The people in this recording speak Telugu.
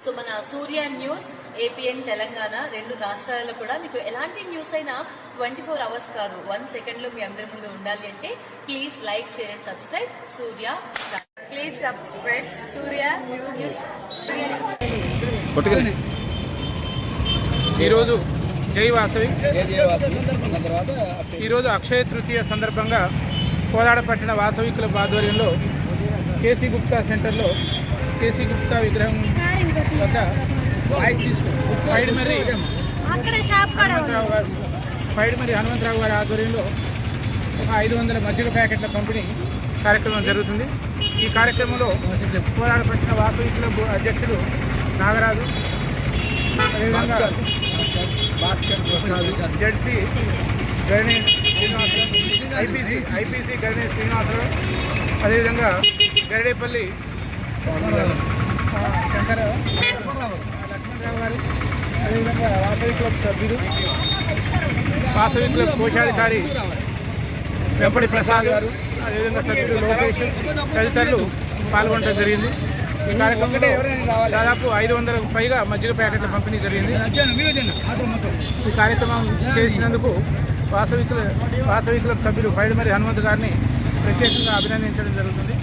సో మన సూర్య న్యూస్ ఏపీఎన్ తెలంగాణ రెండు రాష్ట్రాలలో కూడా మీకు ఎలాంటి న్యూస్ అయినా ట్వంటీ ఫోర్ అవర్స్ కాదు వన్ మీ ఉండాలి అంటే ప్లీజ్ లైక్ సూర్య ప్లీజ్ ఈరోజు జై వాసవి. ఈరోజు అక్షయ తృతీయ సందర్భంగా కోదాడ పట్టిన వాసవి క్లబ్ ఆధ్వర్యంలో కేసీ గుప్తా సెంటర్లో కేసీ గుప్తా విగ్రహం వద్ద పైడిమర్రి అక్కడ షాప్ కాడ హనుమంతరావు గారు పైడిమర్రి హనుమంతరావు గారి ఆధ్వర్యంలో ఒక ఐదు వందల మజ్జిగ ప్యాకెట్ల పంపిణీ కార్యక్రమం జరుగుతుంది. ఈ కార్యక్రమంలో కోదాడ పట్టిన వాసవి క్లబ్ అధ్యక్షుడు నాగరాజు అదేవిధంగా ZC Ganesh IPC IPC Ganesh Srinivasarao. అదేవిధంగా గరిడేపల్లి శంకర లక్ష్మణరావు గారు. అదేవిధంగా వాసవి క్లబ్ సభ్యులు వాసవి క్లబ్ కోశాధికారి వెంపటి ప్రసాద్ గారు. అదేవిధంగా సభ్యులు లోకేష్ తదితరులు పాల్గొనడం జరిగింది. ఈ కార్యక్రమంలో దాదాపు ఐదు వందలకు పైగా మజ్జిగ ప్యాకెట్ల పంపిణీ జరిగింది. ఈ కార్యక్రమం చేసినందుకు వాసవి క్లబ్ వాసవి క్లబ్ సభ్యులు పైడిమరి హనుమంత్ గారిని ప్రత్యేకంగా అభినందించడం జరుగుతుంది.